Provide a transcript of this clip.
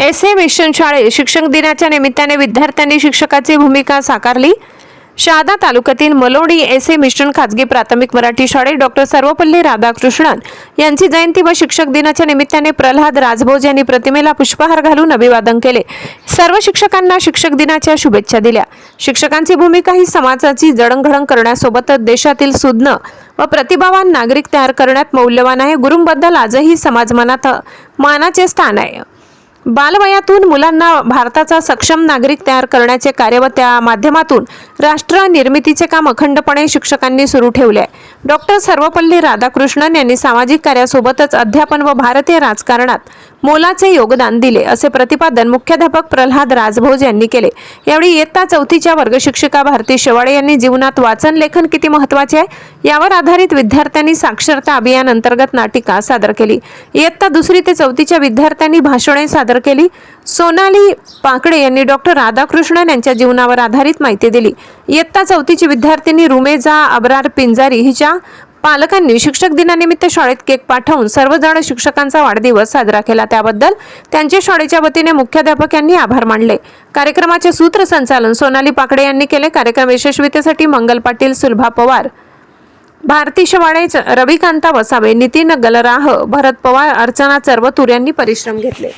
S A mission शाळेत शिक्षक दिनाच्या निमित्ताने विद्यार्थ्यांनी शिक्षकाची भूमिका साकारली. शहादा तालुक्यातील मलोडी एस ए मिशन खाजगी प्राथमिक मराठी शाळेत डॉक्टर सर्वपल्ली राधाकृष्णन यांची जयंती व शिक्षक दिनाच्या निमित्ताने प्रल्हाद राजभोज यांनी प्रतिमेला पुष्पहार घालून अभिवादन केले. सर्व शिक्षकांना शिक्षक दिनाच्या शुभेच्छा दिल्या. शिक्षकांची भूमिका ही समाजाची जडणघडण करण्यासोबतच देशातील सुज्ञ व प्रतिभावान नागरिक तयार करण्यात मौल्यवान आहे. गुरुंबद्दल आजही समाज मनात मानाचे स्थान आहे. बालवयातून मुलांना भारताचा सक्षम नागरिक तयार करण्याचे कार्य व त्या माध्यमातून राष्ट्र निर्मितीचे काम अखंडपणे शिक्षकांनी सुरू ठेवले. आहे डॉक्टर सर्वपल्ली राधाकृष्णन यांनी सामाजिक कार्यासोबतच अध्यापन व भारतीय राजकारणात मोलाचे योगदान दिले असे प्रतिपादन मुख्याध्यापक प्रल्हाद राजभोज यांनी केले. यावेळी इयत्ता चौथीच्या वर्गशिक्षिका भारती शेवाळे यांनी जीवनात वाचन लेखन किती महत्त्वाचे आहे यावर आधारित विद्यार्थ्यांनी साक्षरता अभियान अंतर्गत नाटिका सादर केली. इयत्ता दुसरी ते चौथीच्या विद्यार्थ्यांनी भाषणे सादर केली. सोनाली पाकडे यांनी डॉक्टर राधाकृष्णन यांच्या जीवनावर आधारित माहिती दिली. इयत्ता चौथीची विद्यार्थिनी रुमेजा अबरार पिंजारी हिच्या पालकांनी शिक्षक दिनानिमित्त शाळेत केक पाठवून सर्वजण शिक्षकांचा वाढदिवस साजरा केला. त्याबद्दल त्यांच्या शाळेच्या वतीने मुख्याध्यापक यांनी आभार मानले. कार्यक्रमाचे सूत्रसंचालन सोनाली पाकडे यांनी केले. कार्यक्रम यशस्वीतेसाठी मंगल पाटील सुलभा पवार भारती शेवाळे रविकांता वसावे नितीन गलराह भरत पवार अर्चना चर्वतूर यांनी परिश्रम घेतले.